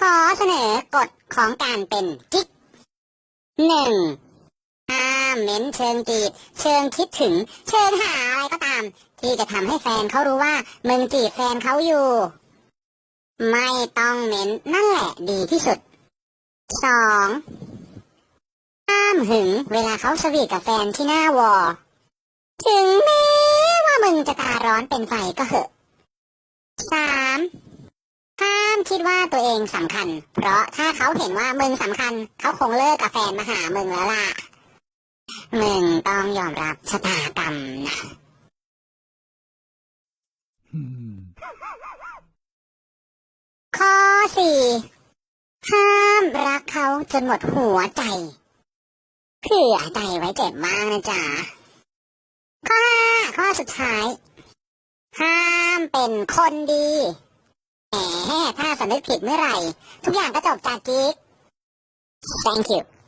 ขอเสนอกฎของการเป็นกิ๊กหนึ่งห้ามเม้นเชิงจีบ เชิงคิดถึง เชิงหาอะไรก็ตาม ที่จะทำให้แฟนเขารู้ว่า มึงจีบแฟนเขาอยู่ ไม่ต้องเม้นนั่นแหละดีที่สุดสองห้ามหึงเวลาเขาสวีทกับแฟนที่หน้าวอ ถึงแม้ว่ามึงจะตาร้อนเป็นไฟก็เหอะสามห้าม คิดว่าตัวเองสำคัญ เพราะถ้าเขาเห็นว่ามึงสำคัญ เขาคงเลิกกับแฟนมาหามึงแล้วล่ะ มึงต้องยอมรับชะตากรรมนะ Hmm. ข้อสี่ห้ามรักเขาจนหมดหัวใจเผื่อใจไว้เจ็บมากนะจ๊ะ ข้อห้าข้อสุดท้าย ห้ามเป็นคนดี แหมถ้าสำนึกผิดเมื่อไหร่ ทุกอย่างก็จบจากกิ๊ก thank you